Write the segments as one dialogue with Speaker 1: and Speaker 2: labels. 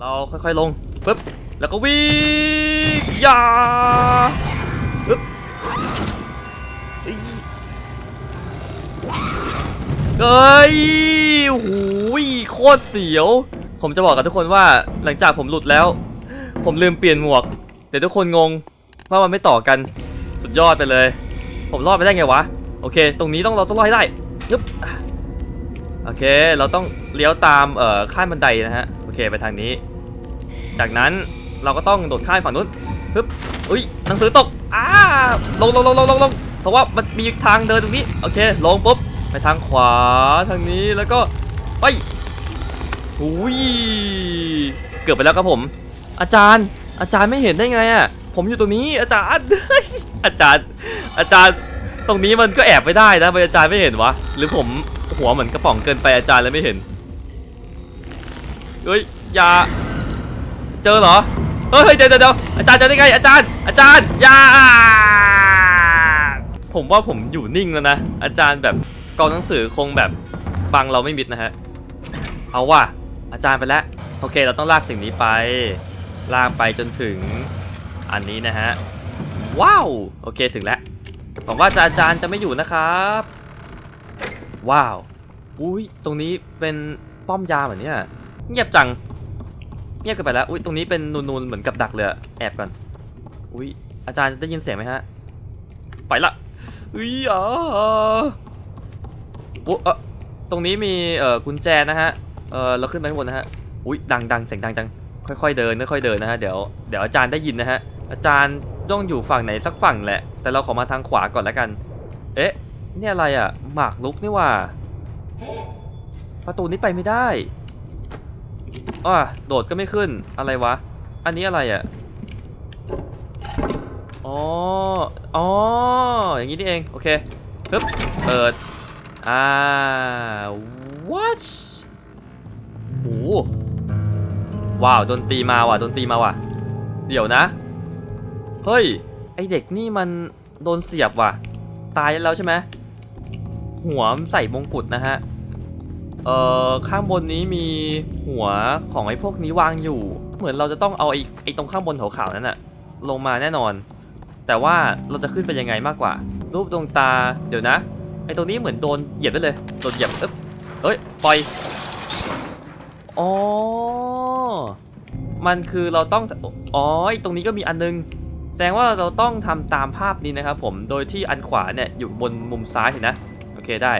Speaker 1: เราค่อยๆลงปึ๊บแล้วก็วิ่งยาปึ๊บเอ้ยเฮ้ยโหโคตรเสียว ผมจะบอกกับทุกคนว่าหลังจากผมหลุดแล้ว ผมลืมเปลี่ยนหมวก เดี๋ยวทุกคนงงว่ามันไม่ต่อกันสุดยอดไปเลย ผมรอดไปได้ไงวะ โอเค ตรงนี้ต้องเราต้องรอดให้ได้ยึบโอเค เราต้องเลี้ยวตามเอ่อข้ามบันไดนะฮะ เคไปทางนี้ จากนั้นเราก็ต้องโดดข้ามฝั่งนู้นฮึบอุ้ยหนังสือตกอ้าลงลงลงลงลงลงเพราะว่ามันมีทางเดินตรงนี้โอเคลงปุ๊บไปทางขวาทางนี้แล้วก็ไปอุ้ยเกือบไปแล้วครับผม อาจารย์ อาจารย์ไม่เห็นได้ไงอะผมอยู่ตรงนี้อาจารย์ อาจารย์ อาจารย์ตรงนี้มันก็แอบไม่ได้นะอาจารย์ไม่เห็นวะหรือผมหัวเหมือนกระป๋องเกินไปอาจารย์เลยไม่เห็น เฮ้ยอย่า เจอเหรอ เฮ้ยเดี๋ยวเดี๋ยวอาจารย์จอได้ไงอาจารย์ อาจารย์อย่าผมว่าผมอยู่นิ่งแล้วนะ อาจารย์แบบกองหนังสือคงแบบบังเราไม่มิดนะฮะ เอาว่ะอาจารย์ไปแล้ว โอเค เราต้องลากสิ่งนี้ไป ลากไปจนถึงอันนี้นะฮะ ว้าว โอเคถึงแล้วหวังว่าจะอาจารย์จะไม่อยู่นะครับ ว้าว อุ้ยตรงนี้เป็นป้อมยามเหมือนเนี้ย เงียบจัง เงียบกันไปแล้ว อุ้ยตรงนี้เป็นนูนๆเหมือนกับดักเลยแอบก่อน อุ้ยอาจารย์ได้ยินเสียงไหมฮะ ไปละอุ้ยอ่าโอ้เออตรงนี้มีเอ่อกุญแจนะฮะ เออเราขึ้นไปข้างบนนะฮะ อุ้ยดังดังเสียงดังจัง ค่อยๆเดินค่อยๆเดินนะฮะ เดี๋ยวเดี๋ยวอาจารย์ได้ยินนะฮะ อาจารย์ต้องอยู่ฝั่งไหนสักฝั่งแหละ แต่เราขอมาทางขวาก่อนแล้วกัน เอ๊ะ นี่อะไรอะ หมากลุกนี่ว่า ประตูนี้ไปไม่ได้ อะโดดก็ไม่ขึ้นอะไรวะ อันนี้อะไรอะอ๋ออ๋ออย่างนี้นี่เอง โอเคปึ๊บเปิด อ่า what โอ้ว้าว ดนตรีมาว่ะ ดนตรีมาว่ะ เดี๋ยวนะ เฮ้ย ไอเด็กนี่มันโดนเสียบว่ะ ตายแล้วใช่ไหม หัวใส่มงกุฎนะฮะ เอ่อข้างบนนี้มีหัวของไอ้พวกนี้วางอยู่ เหมือนเราจะต้องเอาไอ้ไอ้ตรงข้างบนขาวๆนั้นอะลงมาแน่นอน แต่ว่าเราจะขึ้นไปยังไงมากกว่า รูปดวงตาเดี๋ยวนะ ไอ้ตรงนี้เหมือนโดนเหยียบไปเลยโดนเหยียบเอ๊บเฮ้ยปล่อยอ๋อมันคือเราต้องอ๋อไอ้ตรงนี้ก็มีอันนึง แสดงว่าเราต้องทำตามภาพนี้นะครับผมโดยที่อันขวาเนี่ยอยู่บนมุมซ้ายเห็นนะโอเคได้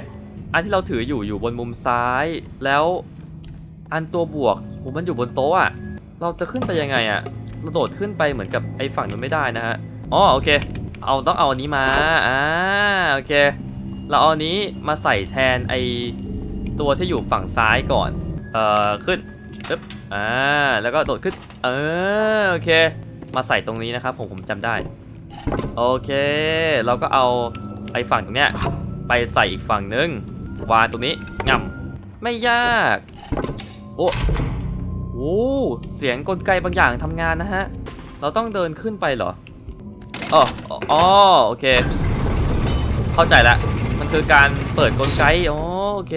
Speaker 1: อันที่เราถืออยู่อยู่บนมุมซ้าย แล้วอันตัวบวกผมมันอยู่บนโต๊ะอะเราจะขึ้นไปยังไงอะเราโดดขึ้นไปเหมือนกับไอ้ฝั่งนู้นไม่ได้นะฮะอ๋อโอเค เอาต้องเอาอันนี้มาอ่าโอเค เราเอาอันนี้มาใส่แทนไอตัวที่อยู่ฝั่งซ้ายก่อน เอ่อขึ้นปึ๊บอ่าแล้วก็โดดขึ้น เออโอเค มาใส่ตรงนี้นะครับผมผมจำได้ โอเค เราก็เอาไอ้ฝั่งตรงเนี้ยไปใส่อีกฝั่งนึง วางตรงนี้ง่ำไม่ยาก โอ้โหเสียงกลไกบางอย่างทำงานนะฮะ เราต้องเดินขึ้นไปเหรออ๋ออ๋อโอเค เข้าใจแล้วมันคือการเปิดกลไกอ๋อโอเค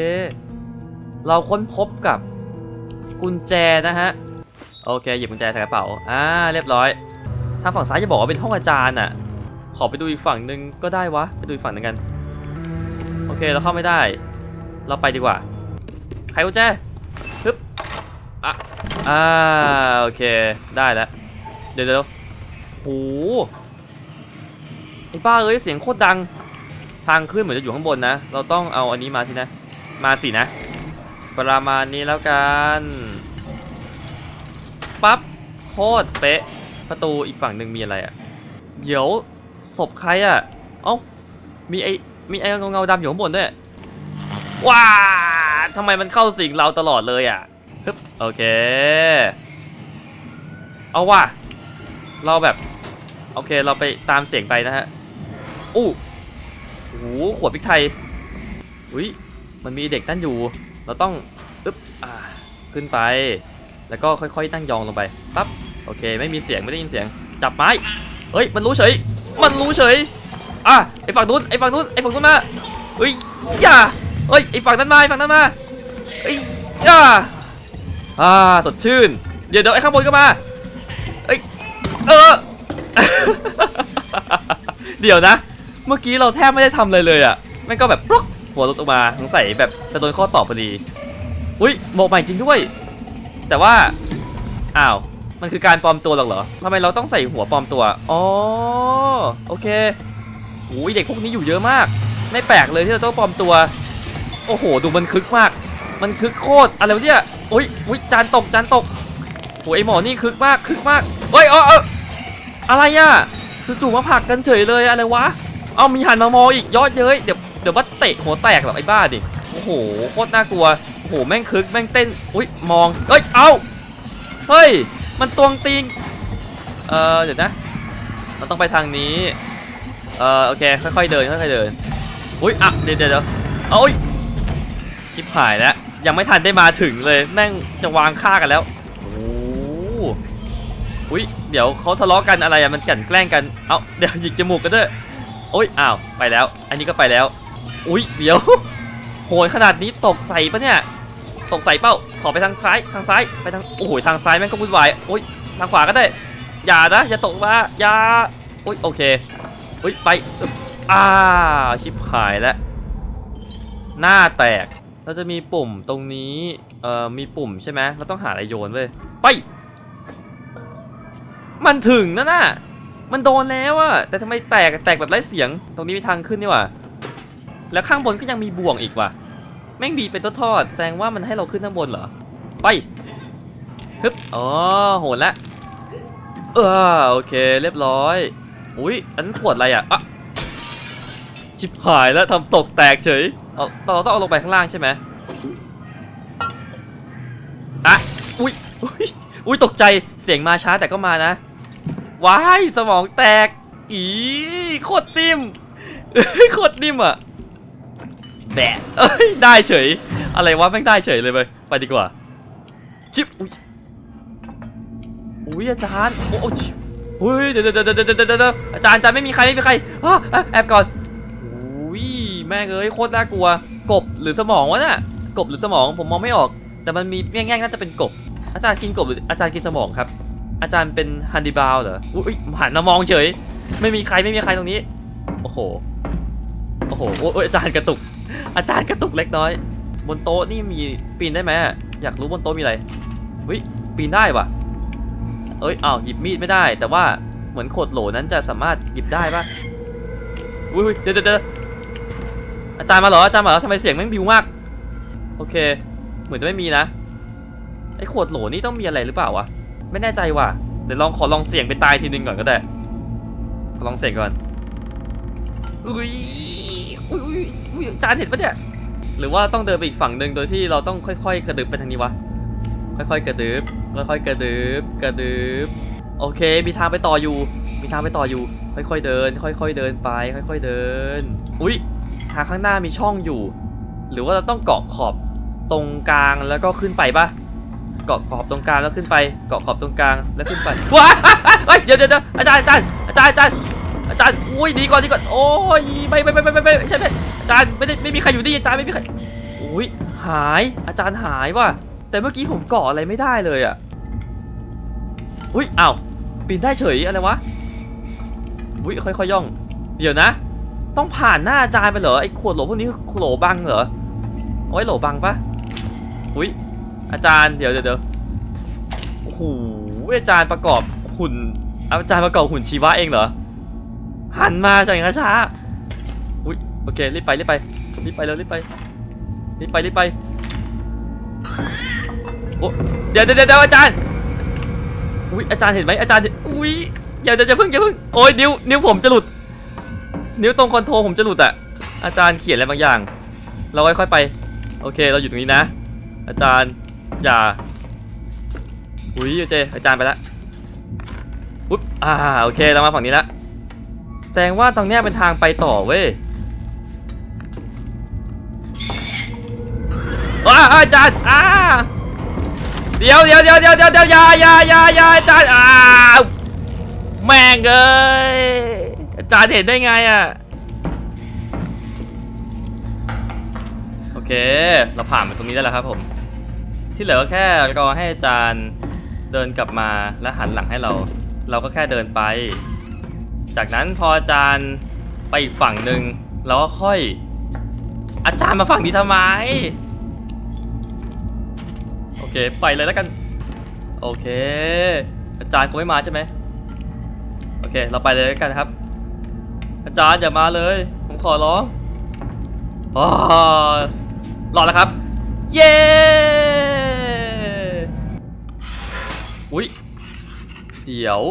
Speaker 1: เราค้นพบกับกุญแจนะฮะ โอเค หยิบกุญแจใส่กระเป๋า อ่า เรียบร้อย ทางฝั่งซ้ายจะบอกว่าเป็นห้องอาจารย์อะ ขอไปดูอีกฝั่งหนึ่งก็ได้วะ ไปดูอีกฝั่งหนึ่งกัน เคเราเข้าไม่ได้ เราไปดีกว่าไขกุญแจฮึบอะอ่าโอเคได้แล้วเดี๋ยวเดี๋ยวโหไอ้ป้าเอ้ยเสียงโคตรดัง ทางขึ้นเหมือนจะอยู่ข้างบนนะ เราต้องเอาอันนี้มาสินะ มาสินะ ประมาณนี้แล้วกันปั๊บโคตรเป๊ะประตูอีกฝั่งหนึ่งมีอะไรอะ่ะเดี๋ยวศพใครอะ่ะเอ้ามีไอ มีไอเงาเงาๆดำอยู่ข้างบนด้วยว้าทำไมมันเข้าสิงเราตลอดเลยอะ่ะฮึบโอเค เอาว่ะเราแบบ โอเคเราไปตามเสียงไปนะฮะอู้โอ้โหขวดพริกไทยอุ้ยมันมีเด็กนั่นอยู่ เราต้องอึ๊บอ่าขึ้นไป แล้วก็ค่อยๆตั้งยองลงไปปั๊บโอเค ไม่มีเสียงไม่ได้ยินเสียง จับไม้เฮ้ย มันรู้เฉย มันรู้เฉย อะไอฝั่งนู้นไอฝั่งนู้นไอฝั่งนู้นมาเฮ้ยอย่าเฮ้ยไอฝั่งนั้นมาไอฝั่งนั้นมาเฮ้ยอย่าอ่าสดชื่น เดี๋ยวเดี๋ยวไอข้างบนก็มาเอ้ยเออเดี๋ยวนะ เมื่อกี้เราแทบไม่ได้ทำเลยเลยอะแม่งก็แบบปลุกหัวรถออกมาสงสัยแบบจะโดนข้อตอบพอดีอุ้ยหมกใหม่จริงด้วย แต่ว่าอ้าวมันคือการปลอมตัวหรอกเหรอทำไมเราต้องใส่หัวปลอมตัว อ๋อ โอเค โอ้ยเด็กพวกนี้อยู่เยอะมาก ไม่แปลกเลยที่เราต้องปลอมตัว โอ้โห ดูมันคึกมาก มันคึกโคตรอะไรวะเนี่ยอุ้ยอุ้ยจานตกจานตกโอ้ยไอหมอนี่คึกมากคึกมากเฮ้ยเออเอออะไรอะจู่ๆมาผักกันเฉยเลยอะไรวะ เอามีหันมามองอีกยอดเย้ยเดี๋ยวเดี๋ยวว่าเตะหัวแตกหรอไอ้บ้าดิโอ้โหโคตรน่ากลัวโอ้โหแม่งคึกแม่งเต้นอุ้ยมองเอ้ยเอาเฮ้ยมันตวงติงเออเดี๋ยวนะเราต้องไปทางนี้ เออโอเคค่อยๆเดินค่อยๆเดินอุ้ยอะเดี๋ยวเดี๋ยวเด้อโอ้ยชิบหายแล้วยังไม่ทันได้มาถึงเลยแม่งจะวางฆ่ากันแล้วโอ้หอุ้ยเดี๋ยวเขาทะเลาะกันอะไรอะมันกันแกล้งกันเอาเดี๋ยวหยิกจมูกกันด้วยโอ้ยอ้าวไปแล้ว อันนี้ก็ไปแล้ว อุ้ยเดี๋ยวโหยขนาดนี้ตกใส่ปะเนี่ยตกใส่เป้าขอไปทางซ้ายทางซ้ายไปทางโอ้โหทางซ้ายแม่งก็วุ่นวายโอ้ยทางขวาก็ได้อย่านะอย่าตกมาอย่าอุ้ยโอเค อุ้ยไปอึ๊บอ่าชิบหายแล้วหน้าแตกเราจะมีปุ่มตรงนี้เอ่อมีปุ่มใช่ไหมเราต้องหาอะไรโยนเว้ยไปมันถึงนะน่ะมันโดนแล้วอะแต่ทำไมแตกแตกแบบไร้เสียง ตรงนี้มีทางขึ้นนี่ว่าแล้วข้างบนก็ยังมีบ่วงอีกว่ะแม่งบีเป็นทอดแสดงว่ามันให้เราขึ้นข้างบนเหรอไปฮึบอ๋อโหดละเออโอเค เรียบร้อย อุ้ยอันขวดอะไรอะอะชิบหายแล้วทำตกแตกเฉยเอาเราต้องเอาลงไปข้างล่างใช่ไหมอะอุ้ยอุ้ยอุ้ยตกใจเสียงมาช้าแต่ก็มานะว้ายสมองแตก อีโคตรนิ่มเอ้ยโคตรนิ่มอะแบะเอ้ยได้เฉย อะไรวะแม่งได้เฉยเลยไปไปดีกว่าจิบอุ้ยอุ้ยอาจารย์โอ้โอ้ชิ อุ้ยเดี๋ยวเดี๋ยวเดี๋ยวเดี๋ยวเดดเดดอาจารย์อาจารย์ไม่มีใครไม่มีใครอ้แอบก่อนอุ้ยแม่เอ้ยโคตรน่ากลัว กบหรือสมองวะน่ะกบหรือสมองผมมองไม่ออก แต่มันมีแง่ๆน่าจะเป็นกบ อาจารย์กินกบหรืออาจารย์กินสมองครับ อาจารย์เป็นฮันดิบาลเหรออุ้ยหันมามองเฉย ไม่มีใครไม่มีใครตรงนี้ โอ้โหโอ้โหโอ้ยอาจารย์กระตุก อาจารย์กระตุกเล็กน้อย บนโต๊ะนี่มีปีนได้ไหมอยากรู้บนโต๊ะมีอะไรเฮ้ยปีนได้ว่ะ เอ้ยอ้าวหยิบมีดไม่ได้ แต่ว่าเหมือนขดโหลนั้นจะสามารถหยิบได้ปะอุ้ยอุ๊ยเดี๋ยวเดี๋ยวเดี๋ยวอาจารย์มาเหรออาจารย์มาเหรอทำไมเสียงแม่งบิวมาก โอเค เหมือนจะไม่มีนะไอ้ขวดโหลนี่ต้องมีอะไรหรือเปล่าวะไม่แน่ใจว่ะเดี๋ยวลองขอลองเสียงไปตายทีนึงก่อนก็ได้ขอลองเสียงก่อนอุ้ยอุ้ยอุ้ยอุ้ยอาจารย์เห็นปะเนี่ยหรือว่าต้องเดินไปอีกฝั่งหนึ่งโดยที่เราต้องค่อย ๆ กระดึบไปทางนี้วะ ค่อยๆกระดึบค่อยๆกระดึบกระดึบโอเค มีทางไปต่ออยู่ มีทางไปต่ออยู่ ค่อยๆเดิน ค่อยๆเดินไป ค่อย ๆเดิน อุ๊ยทางข้างหน้ามีช่องอยู่ หรือว่าเราต้องเกาะขอบตรงกลางแล้วก็ขึ้นไปปะเกาะขอบตรงกลางแล้วขึ้นไป เกาะขอบตรงกลางแล้วขึ้นไปว้าเฮ้ยเดี๋ยวเดี๋ยวเดี๋ยวอาจารย์อาจารย์อาจารย์อาจารย์อาจารย์อุ้ยดีก่อนดีก่อนโอ้ยไม่ไม่ไม่ไม่ไม่ไม่ไม่ใช่ไม่อาจารย์ไม่ได้ไม่มีใครอยู่ดีอาจารย์ไม่มีใครอุ้ยหายอาจารย์หายว่ะ แต่เมื่อกี้ผมกาะอะไรไม่ได้เลยอะอุ้ยอ้าวปีนได้เฉยอะไรวะอุ้ยค่อยๆย่อง เดี๋ยวนะ ต้องผ่านหน้าอาจารย์ไปเหรอไอ้ขวดโหลพวกนี้คือโหลบังเหรอเอาไว้โหลบังปะอุ้ยอาจารย์เดี๋ยวเดี๋ยวเดี๋ยวโอ้โหอาจารย์ประกอบหุ่นอาจารย์ประกอบหุ่นชีวะเองเหรอหันมาจากอย่างช้าอุ้ยโอเครีบไปรีบไปรีบไปเร็วรีบไปรีบไปรีบไป โอ้เดี๋ยวเดี๋ยวเดี๋ยวอาจารย์อุ้ยอาจารย์เห็นไหมอาจารย์อุ้ยอย่าอย่าอย่าเพิ่งอย่าเพิ่งโอ้ยนิ้วนิ้วผมจะหลุด นิ้วตรงคอนโทรผมจะหลุดอะอาจารย์เขียนอะไรบางอย่าง เราค่อยๆไป โอเคเราอยู่ตรงนี้นะ อาจารย์อย่าอุ้ยเคอาจารย์ไปละอุ๊บอ่าโอเคเรามาฝั่งนี้ละแสดงว่าตรงเนี้ยเป็นทางไปต่อเว้ยว้าอาจารย์อ่า เดี๋ยวเดี๋ยวเดี๋ยวเดี๋ยวเดี๋ยวเดี๋ยวอยาอยาอยาอยาอาจารย์อ้าวแม่งเอ้ยอาจารย์เห็นได้ไงอะโอเค เราผ่านมาตรงนี้ได้แล้วครับผม ที่เหลือก็แค่รอให้อาจารย์เดินกลับมาแล้วหันหลังให้เรา เราก็แค่เดินไป จากนั้นพออาจารย์ไปอีกฝั่งหนึ่งเราก็ค่อย อาจารย์มาฝั่งนี้ทำไม โอเคไปเลยแล้วกัน โอเค อาจารย์คงไม่มาใช่ไหมโอเค เราไปเลยแล้วกันครับ อาจารย์อย่ามาเลย ผมขอร้องอ๋อรอดแล้วครับ เย้อุ๊ยเดี๋ยว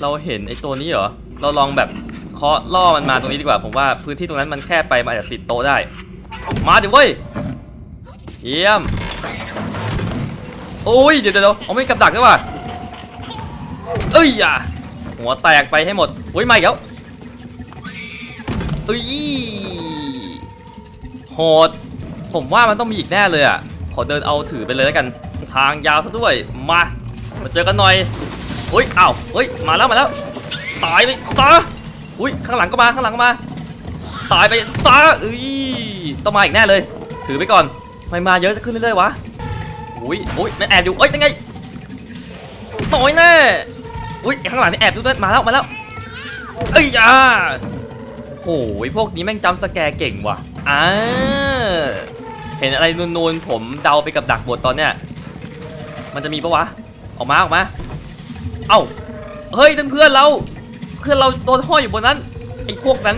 Speaker 1: เราเห็นไอ้ตัวนี้เหรอ เราลองแบบเคาะล่อมันมาตรงนี้ดีกว่า ผมว่าพื้นที่ตรงนั้นมันแคบไปมันอาจจะติดโต๊ะได้ มาดิเว้ย เยี่ยม โอ้ยเดี๋ยวเดี๋ยวเอาไม่กับดักด้วยว่ะเอ้ยอะหัวแตกไปให้หมดโอ้ยมาอีกแล้วเอ้ยโหดผมว่ามันต้องมีอีกแน่เลยอะขอเดินเอาถือไปเลยแล้วกัน ทางยาวซะด้วยมา มาเจอกันหน่อยอุ้ยอ้าวเฮ้ยมาแล้วมาแล้วตายไปซะอุ้ยข้างหลังก็มาข้างหลังก็มา ตายไปซะเอ้ยต้องมาอีกแน่เลย ถือไปก่อนไม่มาเยอะจะขึ้นเรื่อยๆวะ อุ้ยอุ้ยมันแอบอยู่เอ้ยยังไงต่อยแน่อุ้ยข้างหลังนี่แอบอยู่ด้วยมาแล้วมาแล้วเอ้ยอ่าโอ้ยพวกนี้แม่งจำสแกร์เก่งว่ะอ่าเห็นอะไรนูนๆผมเดาไปกับดักบทตอนเนี้ยมันจะมีปะวะออกมาออกมาเอ้าเฮ้ยนั่นเพื่อนเราเพื่อนเราโดนห้อยอยู่บนนั้นไอ้พวกนั้น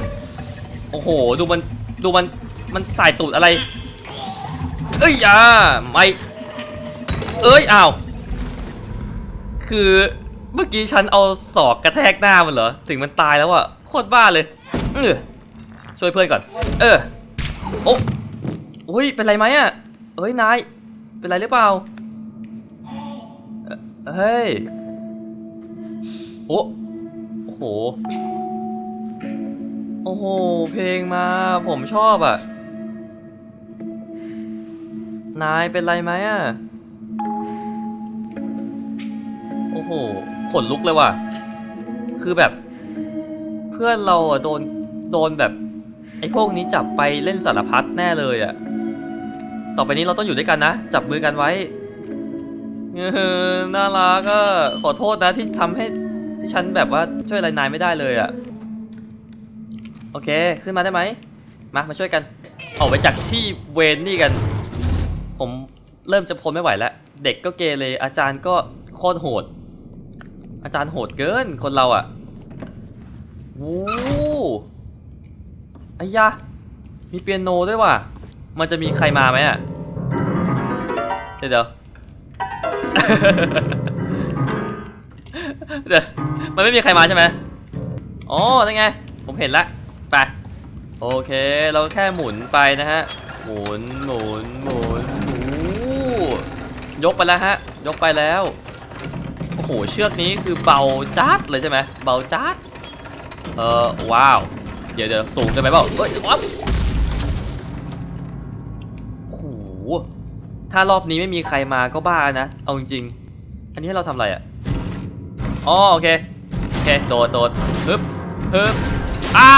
Speaker 1: โอ้โหดูมันดูมันมันสายตูดอะไรเอ้ยอ่าไม่ เอ้ยอ้าว คือเมื่อกี้ฉันเอาศอกกระแทกหน้ามันเหรอ ถึงมันตายแล้วอะโคตรบ้าเลยเออช่วยเพื่อนก่อน เออ โอ้อุ้ย เป็นไรไหมอะเอ้ย นาย เป็นไรหรือเปล่า เฮ้ย โอ้โอ้โห โอ้โห เพลงมา ผมชอบอะนายเป็นไรไหมอะ โอ้โห ขนลุกเลยว่ะ คือแบบ เพื่อนเราอะโดนโดนแบบ ไอ้พวกนี้จับไปเล่นสารพัดแน่เลยอะต่อไปนี้เราต้องอยู่ด้วยกันนะ จับมือกันไว้เออน่ารักก็ขอโทษนะที่ทำให้ที่ฉันแบบว่าช่วยอะไรนายไม่ได้เลยอะโอเค ขึ้นมาได้ไหมมามาช่วยกัน ออกไปจากที่เวนนี่กัน ผมเริ่มจะทนไม่ไหวแล้ว เด็กก็เกเรอาจารย์ก็โคตรโหด อาจารย์โหดเกินคนเราอะ่ะโอ้ไอ้ยะมีเปียโนด้วยว่ะ มันจะมีใครมาไหมอะ่ะ เดี๋ยวเดี๋ยวเดี๋ยวมันไม่มีใครมาใช่ไหมอ๋อนั่นไง ผมเห็นแล้วไป โอเค เราแค่หมุนไปนะฮะ หมุน หมุน หมุนโอ้ยกไปแล้วฮะ ยกไปแล้ว โอ้โห เชือกนี้คือเบาจัดเลยใช่ไหมเบาจัด เออว้าว เดี๋ยวเดี๋ยวสูงเกินไปเปล่าเฮ้ยวับโอ้โห ถ้ารอบนี้ไม่มีใครมาก็บ้านะ เอาจริงๆ อันนี้ให้เราทำอะไรอะ อ๋อโอเค โอเค โดดโดดฮึบฮึบอ้า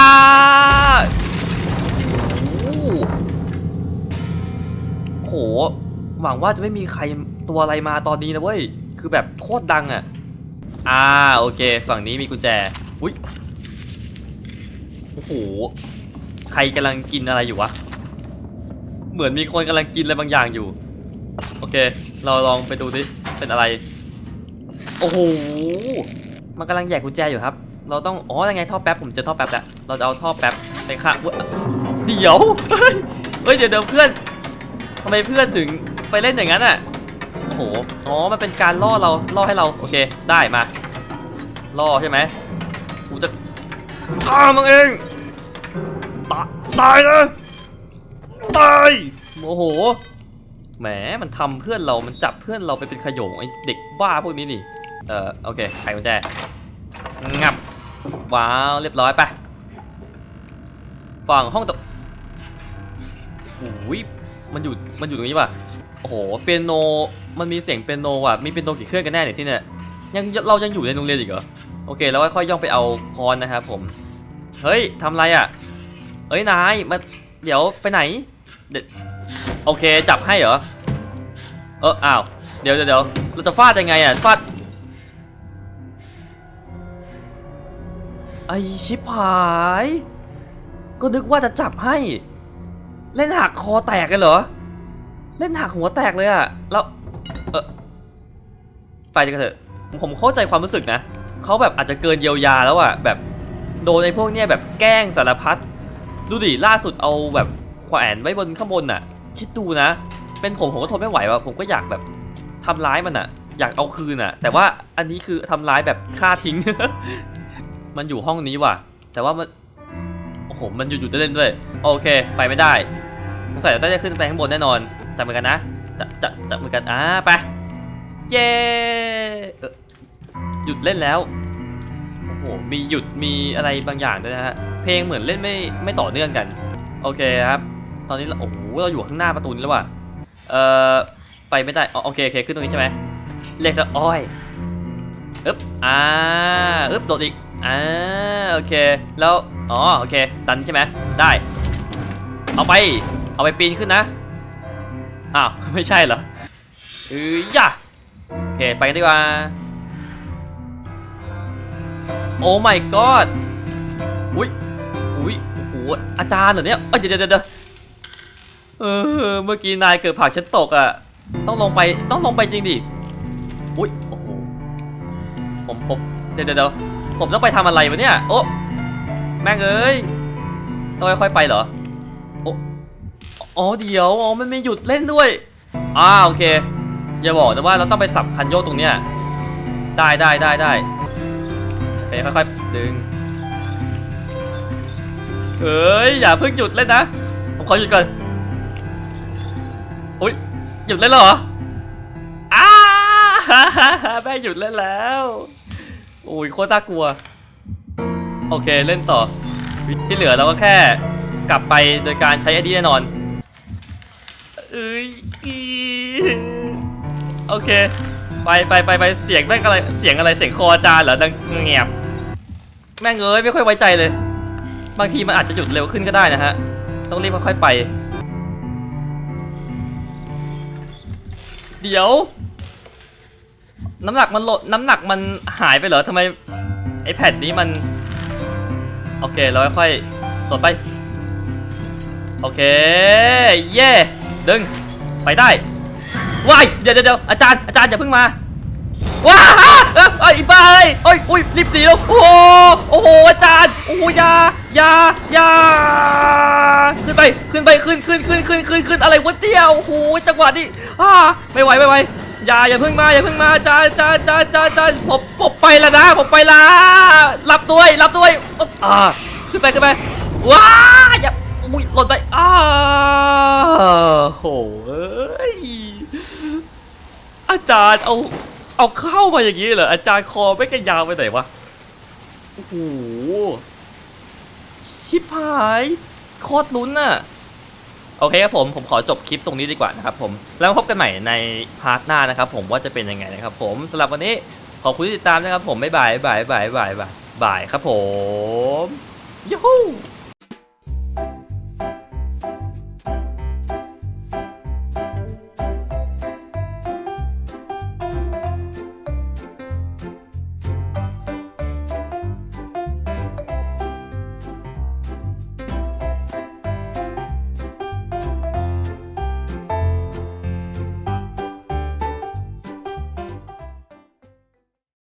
Speaker 1: โอ้โหหวังว่าจะไม่มีใครตัวอะไรมาตอนนี้นะเว้ย คือแบบโคตรดังอะ อ่าโอเค ฝั่งนี้มีกุญแจ อุ้ยโอ้โห ใครกำลังกินอะไรอยู่วะ เหมือนมีคนกำลังกินอะไรบางอย่างอยู่ โอเค เราลองไปดูดิ เป็นอะไร โอ้โห มันกำลังแยกกุญแจอยู่ครับ เราต้อง อ๋อยังไงท่อแป๊บ ผมเจอท่อแป๊บแล้ว เราจะเอาท่อแป๊บไปค่ะอุ๊ยเดี๋ยวเฮ้ยเฮ้ย เดี๋ยวเดี๋ยวเพื่อนทำไมเพื่อนถึงไปเล่นอย่างนั้นอะ โอ้โห อ๋อ มันเป็นการล่อเรา ล่อให้เรา โอเค ได้มา ล่อใช่ไหมกูจะฆ่ามึงเอง ตายตายนะ ตาย โอ้โห แหม มันทำเพื่อนเรา มันจับเพื่อนเราไปเป็นขโยงไอเด็กบ้าพวกนี้นี่ เออโอเค ไขกุญแจ งับ ว้าว เรียบร้อยไป ฝั่งห้องตกโอ้ยมันอยู่ มันอยู่ตรงนี้ป่ะ โอ้โหเปียโนมันมีเสียงเปียโนว่ะมีเปียโนกี่เครื่องกันแน่เนี่ยที่เนี่ยยังเรายังอยู่ในโรงเรียนอีกเหรอโอเคแล้วค่อยย่องไปเอาคอนนะครับผมเฮ้ยทำไรอะเอ้ยนายมาเดี๋ยวไปไหนเดี๋ยวโอเคจับให้เหรอเอออ้าวเดี๋ยวเดี๋ยวเราจะฟาดยังไงอะฟาดไอชิบหาย ก็นึกว่าจะจับให้ เล่นหักคอแตกเลยเหรอ เล่นหักหัวแตกเลยอะแล้วเออไปกันเถอะ ผมเข้าใจความรู้สึกนะเขาแบบอาจจะเกินเยียวยาแล้วอะแบบโดนไอ้พวกเนี้ยแบบแกล้งสารพัดดูดิล่าสุดเอาแบบแขวนไว้บนข้างบนน่ะคิดดูนะ เป็นผมผมก็ทนไม่ไหวว่ะผมก็อยากแบบทำร้ายมันอะอยากเอาคืนอะแต่ว่าอันนี้คือทำร้ายแบบฆ่าทิ้ง มันอยู่ห้องนี้ว่ะ แต่ว่ามันโอ้โหมันหยุดหยุดได้เล่นด้วย โอเค ไปไม่ได้สงสัยจะได้ขึ้นไปข้างบนแน่นอน จับมือกันนะจับจับจับมือกันอ่าไปเย่หยุดเล่นแล้วโอ้โหมีหยุดมีอะไรบางอย่างด้วยนะฮะเพลงเหมือนเล่นไม่ไม่ต่อเนื่องกัน โอเคครับ ตอนนี้เราโอ้โหเราอยู่ข้างหน้าประตูนี้แล้วว่ะเอ่อไปไม่ได้อ๋อโอเคโอเคขึ้นตรงนี้ใช่ไหมเรียกซะอ้อยอึ๊บอ่าอึ๊บโดดอีกอ่าโอเคแล้วอ๋อโอเคดันใช่ไหมได้ เอาไปเอาไปปีนขึ้นนะ อ้าว ไม่ใช่เหรอเอ้ยย่ะโอเค ไปกันดีกว่า โอ้ my god อุ้ยอุ้ยโอ้โหอาจารย์เหรอเนี่ยเอ้ยเดี๋ยวเดี๋ยวเออเมื่อกี้นายเกิดผักฉันตกอะ ต้องลงไปต้องลงไปจริงดิอุ้ยโอ้โหผมผมเดี๋ยวเดี๋ยวเดี๋ยวผมต้องไปทำอะไรวะเนี่ยโอ้แม่งเอ้ยต้องค่อยๆไปเหรอโอ้ อ๋อเดี๋ยวอ๋อมันไม่หยุดเล่นด้วยอ่าโอเค อย่าบอกนะว่าเราต้องไปสับคันโยกตรงเนี้ยได้ได้ได้ได้โอเคค่อยๆดึงเอ้ยอย่าเพิ่งหยุดเล่นนะผมขอหยุดก่อนอุ้ยหยุดเล่นแล้วเหรออ้าแม่หยุดเล่นแล้วโอ้ยโคตรน่ากลัว โอเคเล่นต่อ ที่เหลือเราก็แค่กลับไปโดยการใช้ไอดีแน่นอน เอ้ยโอเค ไปไปไปไปเสียงแม่งอะไร เสียงอะไร เสียงคออาจารย์เหรอ ดังเงียบ แม่งเอ้ยไม่ค่อยไว้ใจเลย บางทีมันอาจจะหยุดเร็วขึ้นก็ได้นะฮะ ต้องรีบค่อยๆไป เดี๋ยว น้ำหนักมันลด น้ำหนักมันหายไปเหรอทำไมไอแพดนี้มัน โอเค เราค่อยๆลดไป โอเค เย่ ดึง ไปได้ว้ายเดี๋ยวเดี๋ยวอาจารย์อาจารย์อย่าเพิ่งมาว้าอะเอ้ยเอ้ยอีบ้าเอ้ยอ้ยอุ้ยรีบหนีแล้วโอ้โหโอ้โหอาจารย์โอ้โหยายายาขึ้นไปขึ้นไปขึ้นขึ้นขึ้นขึ้นขึ้นขึ้นอะไรวะเตี้ยโอ้โหจังหวะนี้อ่าไม่ไหวไม่ไหวอย่าอย่าเพิ่งมาอย่าเพิ่งมาอาจารย์อาจารย์อาจารย์อาจารย์อาจาผมผมไปแล้วนะผมไปละรับด้วยรับด้วยอึ๊บอ่าขึ้นไปขึ้นไปว้าอย่า อุ้ยหล่นไปอ้าโหเอ้ยอาจารย์เอาเอาเข้ามาอย่างนี้เหรออาจารย์คอไม่กระยาวไปไหนวะโอ้โหชิบหายโคตรลุ้นน่ะโอเคครับผมผมขอจบคลิปตรงนี้ดีกว่านะครับผมแล้วมาพบกันใหม่ในพาร์ทหน้านะครับผมว่าจะเป็นยังไงนะครับผมสำหรับวันนี้ขอบคุณที่ติดตามนะครับผมบ๊ายบายบ๊ายบายบ๊ายบายบ๊ายบายครับผมยูฮู